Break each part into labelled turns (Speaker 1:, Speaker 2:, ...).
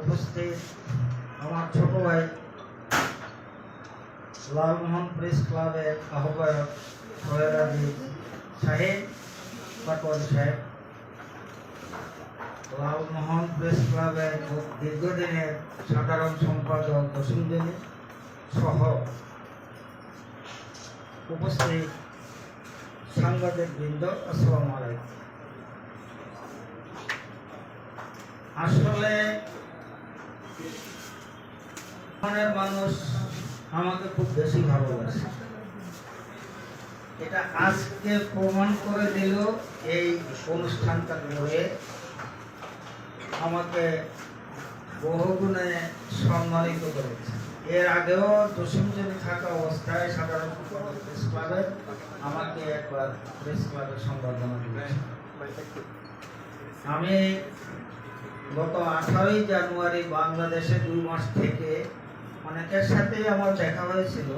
Speaker 1: উপস্থিত আমার ছোট ভাই, লালমোহন প্রেস ক্লাবের আহ্বায়ক আলী সাহেব, পাটোয়ারি সাহেব। লালমোহন প্রেস ক্লাবের দীর্ঘদিনের সাধারণ সম্পাদক বসুন্ধনী সহ উপস্থিত সাংবাদিক বৃন্দ, আসসালামু আলাইকুম। আসলে ওখানের মানুষ আমাকে খুব বেশি ভালোবাসে। এটা আজকে প্রমাণ করে দিল এই অনুষ্ঠানটা করে আমাকে বহুগুণে সম্মানিত করেছে। এর আগেও দশমজনে থাকা অবস্থায় সাধারণ প্রেস ক্লাবে আমাকে একবার প্রেস ক্লাবের সম্বর্ধনা দিয়েছে। আমি গত আঠারোই জানুয়ারি বাংলাদেশে দুই মাস থেকে অনেকের সাথেই আমার দেখা হয়েছিল।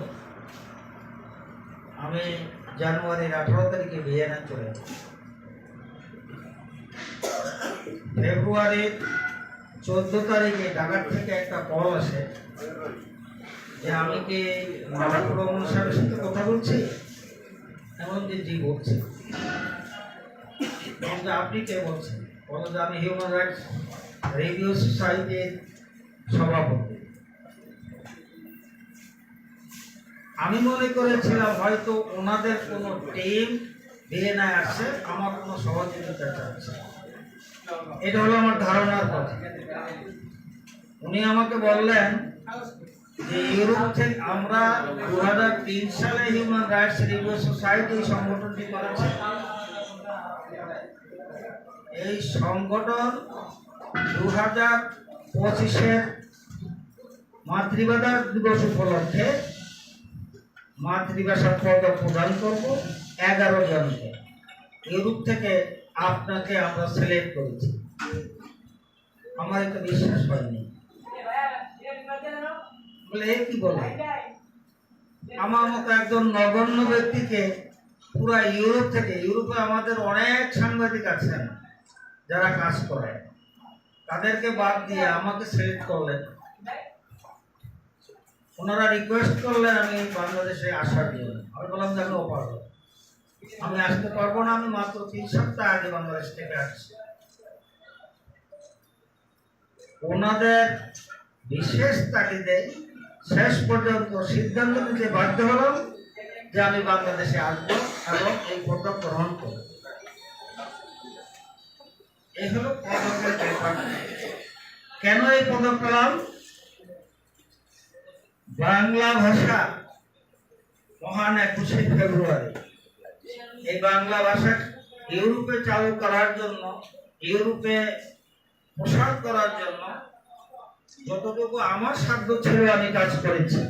Speaker 1: আমি জানুয়ারির আঠারো তারিখে ভিয়েনা চলে। ফেব্রুয়ারির চোদ্দ তারিখে ঢাকার থেকে একটা কল আসে যে আমি কি মালাপুর রহমান সাথে কথা বলছি? এমন যে জি বলছি। আপনি কে বলছেন? বলো আমি হিউম্যান রাইটস রেডিও সোসাইটির সভাপতি। আমি মনে করেছিলাম হয়তো ওনাদের কোনো টিম ভিয়েনায় আসছে, আমার কোনো সহযোগিতা চাচ্ছে এটা হলো আমার ধারণার কথা। উনি আমাকে বললেন যে, ইউরোপ থেকে আমরা দু হাজার তিন সালে হিউম্যান রাইটস রিভিউ সোসাইটি সংগঠনটি করেছি। এই সংগঠন দু হাজার পঁচিশের মাতৃভাষা দিবস উপলক্ষে মাতৃভাষা পদক প্রদান করব এগারো জনকে। ইউরোপ থেকে আপনাকে আমরা সিলেক্ট করেছি। আমার এটা বিশ্বাস হয়নি। বলে, এ কি বলে? আমার মতো একজন নগণ্য ব্যক্তিকে পুরা ইউরোপ থেকে, ইউরোপে আমাদের অনেক সাংবাদিক আছেন। যারা কাজ করে, তাদেরকে বাদ দিয়ে আমাকে সিলেক্ট করলেন ওনারা রিকোয়েস্ট করলেন আমি বাংলাদেশে আসার জন্য আমি বললাম আমি অপারগ আমি আসতে পারব না, আমি মাত্র তিন সপ্তাহ আগে বাংলাদেশ থেকে আসছি। ওনাদের বিশেষ তাগিদে শেষ পর্যন্ত সিদ্ধান্ত নিতে বাধ্য হলাম যে আমি বাংলাদেশে আসব এবং এই পদক গ্রহণ করব। এই হলো ব্যাপার কেন এই পদক পেলাম? বাংলা ভাষা মহান একুশে ফেব্রুয়ারি। এই বাংলা ভাষা ইউরোপে চালু করার জন্য, ইউরোপে প্রসার করার জন্য যতটুকু আমার সাধ্য ছিল আমি কাজ করেছি।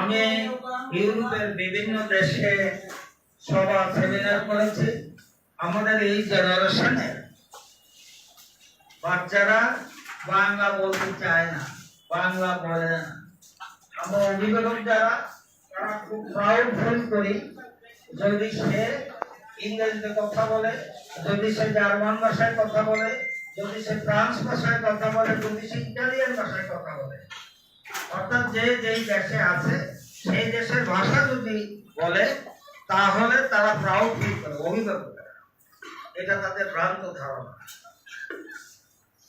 Speaker 1: আমি ইউরোপের বিভিন্ন দেশে সভা সেমিনার করেছি। আমাদের এই জেনারেশনে বাচ্চারা বাংলা বলতে চায় না, বাংলা বলে না। আমরা অভিভাবক যারা, তারা খুব প্রাউড ফিল করি, যদি সে ইংরেজিতে কথা বলে, যদি সে জার্মান ভাষায় কথা বলে, যদি সে ফ্রান্স ভাষায় কথা বলে, যদি সে ইটালিয়ান ভাষায় কথা বলে। অর্থাৎ যে যেই দেশে আছে, সেই দেশের ভাষা যদি বলে, তাহলে তারা প্রাউড ফিল করে অভিভাবকরা এটা তাদের ভ্রান্ত ধারণা।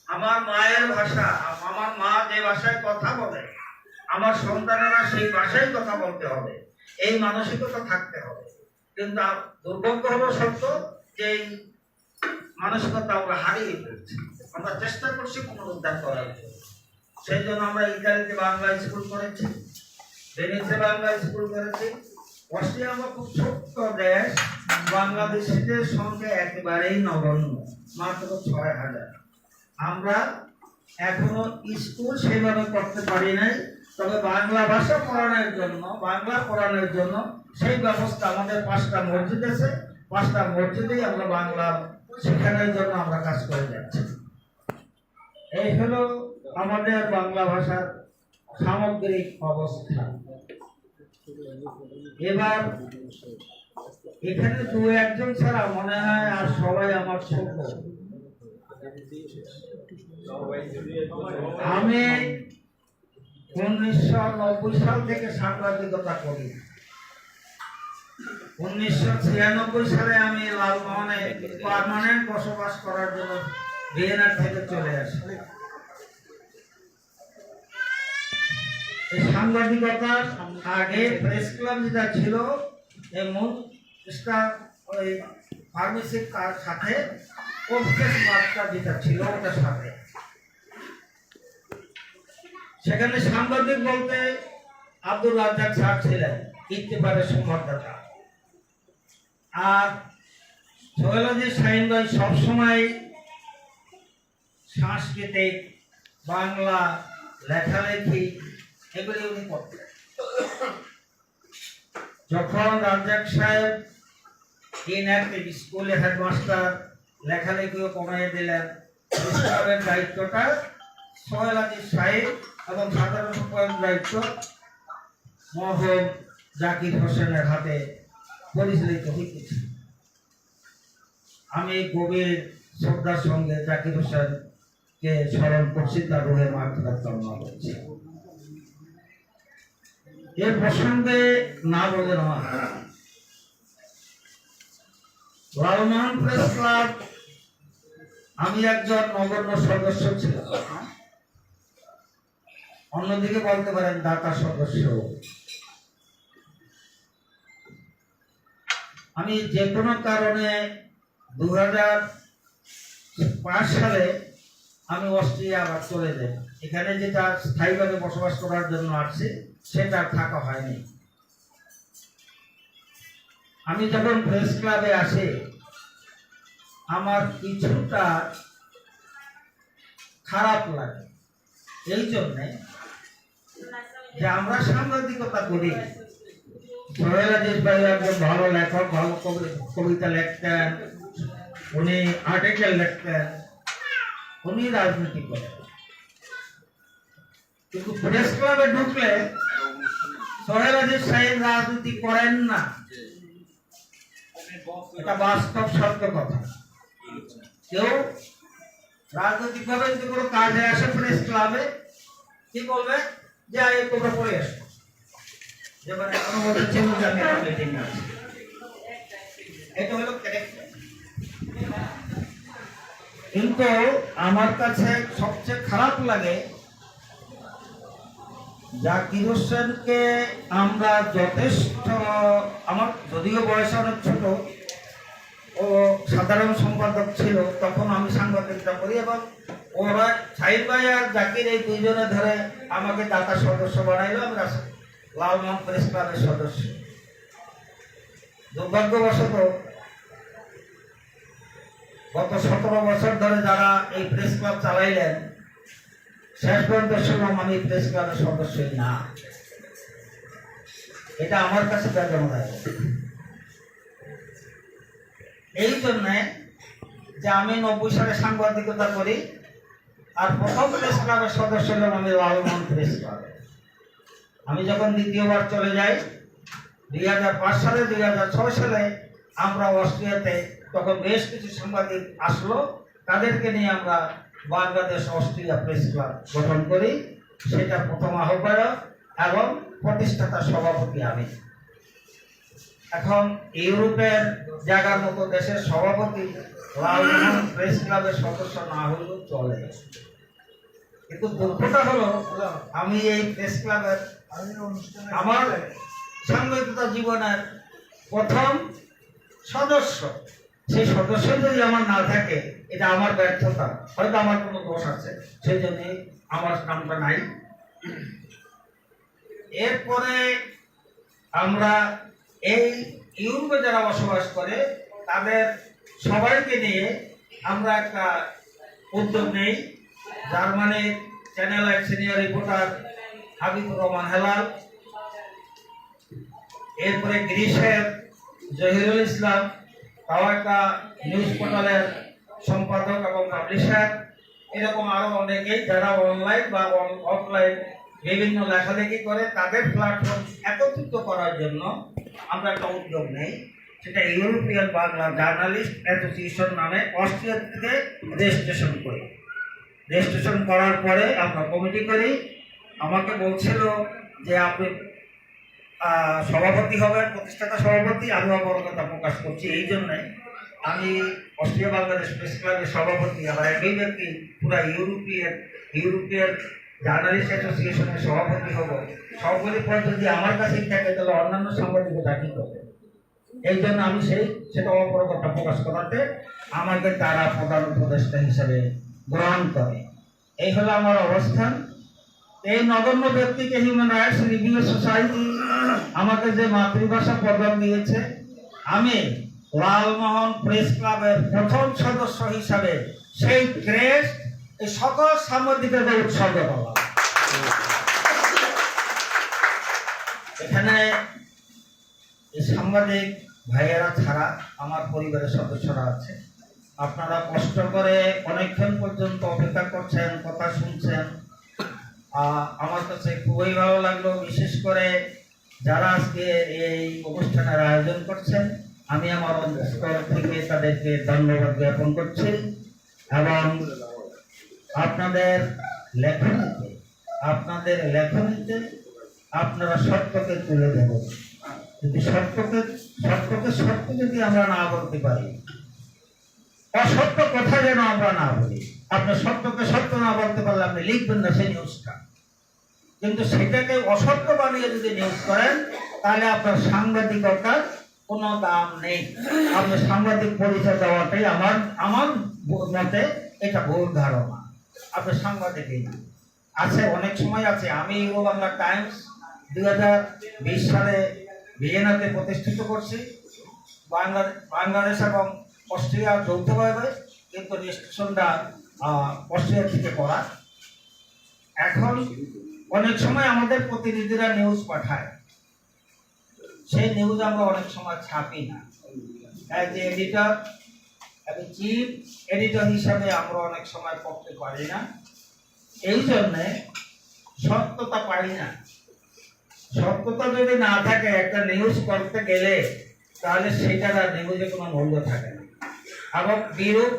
Speaker 1: আমার মায়ের ভাষা, আমার মা যে ভাষায় কথা বলে, আমার সন্তানেরা সেই ভাষায় কথা বলতে হবে, এই মানসিকতা থাকতে হবে। কিন্তু দুর্ভাগ্য হলো সত্য যে এই মানসিকতা আমরা হারিয়ে ফেলছি। আমরা চেষ্টা করছি পুনরুদ্ধার করার জন্য। সেই জন্য আমরা ইতালিতে বাংলা স্কুল করেছি বাংলা স্কুল করেছি অস্ট্রিয়া আমরা খুব ছোট্ট দেশ, বাংলাদেশিদের সংখ্যা একেবারেই নগণ্য, মাত্র ছয় হাজার। আমরা এখনও স্কুল সেভাবে করতে পারি নাই, তবে বাংলা ভাষা পড়ানোর জন্য, বাংলা পড়ানোর জন্য সেই ব্যবস্থা আমাদের পাঁচটা মসজিদ আছে, পাঁচটা মসজিদেই আমরা বাংলা শেখানোর জন্য আমরা কাজ করে যাচ্ছি। এই হলো আমাদের বাংলা ভাষার সামগ্রিক অবস্থা। এবার এখানে দু একজন ছাড়া মনে হয় আর সবাই আমার আমি উনিশশো নব্বই সাল থেকে সাংবাদিকতা করি। উনিশশো ছিয়ানব্বই সালে আমি লালমোহনে পার্মানেন্ট বসবাস করার জন্য ভিয়েনার থেকে চলে আসি এই সাংবাদিকতার আগে প্রেস ক্লাব যেটা ছিল মুখটা ওই ফার্মেসির সাথে কনফ্রেস বার্তা যেটা ছিল ওটার সাথে। সেখানে সাংবাদিক বলতে আব্দুল রাজ্জাক স্যার ছিলেন, ইত্তেফাকের সংবাদদাতা। আর সোহেলাজি শাহিন ভাই সবসময় সাংস্কৃতিক, বাংলা, লেখালেখি যখন সাহেব স্কুলে হেডমাস্টার লেখালেখিও কমিয়ে দিলেন দায়িত্বটা সাহেব এবং সাধারণ সম্পাদক দায়িত্ব মহম জাকির হোসেনের হাতে পরিচালিত হইতেছে। আমি গভীর শ্রদ্ধার সঙ্গে জাকির হোসেনকে স্মরণ করছি, তার রুহে কামনা করছি এর প্রসঙ্গে না বলে নয় লালমোহন প্রেস ক্লাব আমি একজন নগণ্য সদস্য ছিলাম। অন্যদিকে বলতে পারেন দাতা সদস্য। আমি যে কোনো কারণে দু পাঁচ সালে আমি অস্ট্রিয়া আবার চলে যাই। এখানে যেটা স্থায়ীভাবে বসবাস করার জন্য আসছে সেটা থাকা হয়নি। আমি যখন প্রেস ক্লাবে আসি, আমার কিছুটা খারাপ লাগে। এই জন্যে যে আমরা সাংবাদিকতা করি। সোহেল ভাই একজন ভালো লেখক, ভালো কবিতা লিখতেন। উনি আর্টিকেল লিখতেন। উনি রাজনীতি করেন। কিন্তু প্রেস ক্লাবে ঢুকলে সোহেল সাহেব রাজনীতি করেন না। এটা বাস্তব সত্য কথা। কেউ রাজনৈতিক ভাবে যদি কোনো কাজে আসে প্রেস ক্লাবে কি বলবে? যে আয় তোমরা পড়ে আসো। যে আছে এটা হলো ক্যারেক্টার কিন্তু আমার কাছে সবচেয়ে খারাপ লাগে জাকির হোসেনকে আমরা যথেষ্ট, আমার যদিও বয়স অনেক ছোট, ও সাধারণ সম্পাদক ছিল, তখন আমি সাংবাদিকতা করি এবং ওরা সাহিদ ভাই আর জাকির এই দুইজনে ধরে আমাকে দাতা সদস্য বানাইলো, আমরা লালমোহন প্রেস ক্লাবের সদস্য। দুর্ভাগ্যবশত গত সতেরো বছর ধরে যারা এই প্রেস ক্লাব চালাইলেন শেষ পর্যন্ত শুনলাম আমি প্রেস ক্লাবের সদস্যই না। এটা আমার কাছে বেদনাদায়ক এই জন্যে যে আমি নব্বই সালে সাংবাদিকতা করি, আর প্রথম প্রেস ক্লাবের সদস্য হলাম আমি লালমোহন প্রেস ক্লাবে আমি যখন দ্বিতীয়বার চলে যাই, দুই হাজার পাঁচ সালে, দুই হাজার ছয় সালে আমরা অস্ট্রিয়াতে তখন বেশ কিছু সাংবাদিক আসলো। তাদেরকে নিয়ে আমরা বাংলাদেশ অস্ট্রেলিয়া প্রেস ক্লাব গঠন করি। সেটা প্রথম আহ্বায়ক এবং প্রতিষ্ঠাতা সভাপতি আমি। এখন ইউরোপের জায়গার মতো দেশের সভাপতি লালমোহন প্রেস ক্লাবের সদস্য না হলেও চলে। কিন্তু দুঃখটা হলো, আমি এই প্রেস ক্লাবের আমার সাংবাদিকতা জীবনের প্রথম সদস্য। সেই সদস্য যদি আমার না থাকে এটা আমার ব্যর্থতা। হয়তো আমার কোনো দোষ আছে, সেই জন্য আমার নামটা নাই। এরপরে আমরা এই ইউরোপে যারা বসবাস করে, তাদের সবাইকে নিয়ে আমরা একটা উদ্যোগ নেই। জার্মানির চ্যানেল এক সিনিয়র রিপোর্টার হাবিবুর রহমান হেলাল, এরপরে গ্রিসের জহিরুল ইসলাম, তাও একটা নিউজ পোর্টালের সম্পাদক এবং পাবলিশার এরকম আরও অনেকেই যারা অনলাইন বা অফলাইন বিভিন্ন লেখালেখি করে, তাদের প্ল্যাটফর্ম একত্রিত করার জন্য আমরা একটা উদ্যোগ নেই। সেটা ইউরোপিয়ান বাংলা জার্নালিস্ট অ্যাসোসিয়েশন নামে অস্ট্রিয়া থেকে রেজিস্ট্রেশন করি। রেজিস্ট্রেশন করার পরে আমরা কমিটি করি। আমাকে বলছিল যে আপনি সভাপতি হবেন, প্রতিষ্ঠাতা সভাপতি আমি অবরকতা প্রকাশ করছি। এই জন্যে আমি অস্ট্রিয়া বাংলাদেশ প্রেস ক্লাবের সভাপতি, আমার একই ব্যক্তি, পুরা ইউরোপিয়ান ইউরোপিয়ান জার্নালিস্ট অ্যাসোসিয়েশনের সভাপতি হব। সভাপতি পদ যদি আমার কাছেই থাকে, তাহলে অন্যান্য সাংবাদিকতা কি করবে এই জন্য আমি সেই সেটা অপরকতা প্রকাশ করাতে আমাকে তারা প্রধান উপদেষ্টা হিসাবে গ্রহণ করে। এই হলো আমার অবস্থান। এই নগণ্য ব্যক্তিকে হিউম্যান রাইটস রিভিউ সোসাইটি আমাকে যে মাতৃভাষা পদক দিয়েছে, আমি লালমোহন প্রেস ক্লাবের প্রথম সদস্য হিসাবে সেই ক্রেস্ট এই সকল সাংবাদিকদের উৎসর্গ করলাম। এখানে সাংবাদিক ভাইয়েরা ছাড়া আমার পরিবারের সদস্যরা আছে। আপনারা কষ্ট করে অনেকক্ষণ পর্যন্ত অপেক্ষা করছেন, কথা শুনছেন। আমার কাছে খুবই ভালো লাগল। বিশেষ করে যারা আজকে এই অনুষ্ঠানের আয়োজন করছেন আমি আমার অন্তর থেকে তাদেরকে ধন্যবাদ জ্ঞাপন করছি এবং আপনাদের লেখনীতে আপনাদের লেখনীতে আপনারা সত্যকে তুলে দেবেন যদি সত্যকে সত্যকে সত্য যদি আমরা না বলতে পারি, অসত্য কথা যেন আমরা না বলি, আপনি সত্যকে সত্য না বলতে পারলে আপনি লিখবেন না সেই নিউজটা। কিন্তু সেটাকে অসত্য বানিয়ে যদি নিউজ করেন, তাহলে আপনার সাংবাদিকতার কোনো দাম নেই। আপনি সাংবাদিক পরিচয় দেওয়াটাই আমার আমার মতে এটা ভুল ধারণা। আপনি সাংবাদিকই না। আছে, অনেক সময় আছে। আমি ইউরো বাংলা টাইমস দুই হাজার বিশ সালে ভিয়েনাতে প্রতিষ্ঠিত করছি। বাংলাদেশ এবং অস্ট্রিয়া যৌথভাবে কিন্তু রেজিস্ট্রেশনটা অস্ট্রিয়া থেকে করা। এখন অনেক সময় আমাদের প্রতিনিধিরা নিউজ পাঠায়। সেই নিউজ আমরা অনেক সময় ছাপি না। অ্যাজ এডিটর এবং চিফ এডিটর হিসাবে আমরা অনেক সময় পড়তে পারি না। এই জন্যে সত্যতা পাই না। সত্যতা যদি না থাকে, একটা নিউজ করতে গেলে তাহলে সেটার আর নিউজে কোনো মূল্য থাকে না। এবং বিরূপ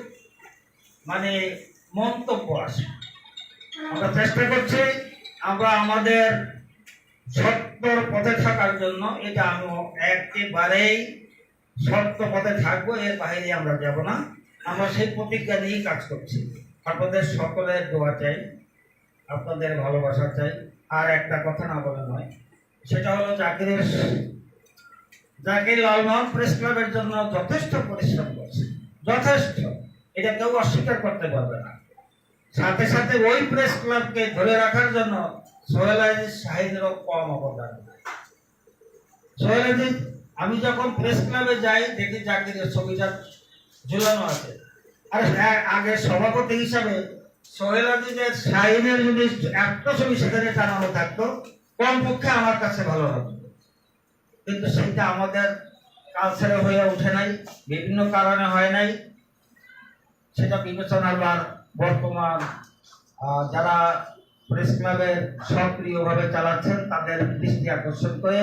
Speaker 1: মানে মন্তব্য আসে। আমরা চেষ্টা করছি, আমরা আমাদের সত্যর পথে থাকার জন্য এটা আমি একেবারেই সত্য পথে থাকব, এর বাইরে আমরা যাব না। আমরা সেই প্রতিজ্ঞা নিয়েই কাজ করছি। আপনাদের সকলের দোয়া চাই, আপনাদের ভালোবাসা চাই। আর একটা কথা না বলে নয়, সেটা হলো জাকিরের জাকির লালমোহন প্রেস ক্লাবের জন্য যথেষ্ট পরিশ্রম করছে। যথেষ্ট। এটা কেউ অস্বীকার করতে পারবে না। সাথে সাথে ওই প্রেস ক্লাবকে ধরে রাখার জন্য সোহেল আজিজ শাহিদেরও কম অবদান। নেই। আমি যখন প্রেস ক্লাবে যাই, দেখি জাকিরের ছবিটা ঝুলানো আছে। আর হ্যাঁ আগে সভাপতি হিসাবে সোহেল আজিজের শাহিনের যদি একটা ছবি সেখানে টানানো থাকতো, কমপক্ষে আমার কাছে ভালো লাগতো। কিন্তু সেটা আমাদের কালচারে হয়ে ওঠে নাই, বিভিন্ন কারণে হয় নাই। সেটা বিবেচনার বার বর্তমান যারা প্রেস ক্লাবের সক্রিয়ভাবে চালাচ্ছেন, তাদের দৃষ্টি আকর্ষণ করে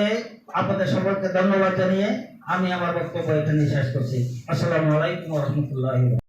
Speaker 1: আপনাদের সকলকে ধন্যবাদ জানিয়ে আমি আমার বক্তব্য এখানে শেষ করছি। আসসালামু আলাইকুম রহমতুল্লাহ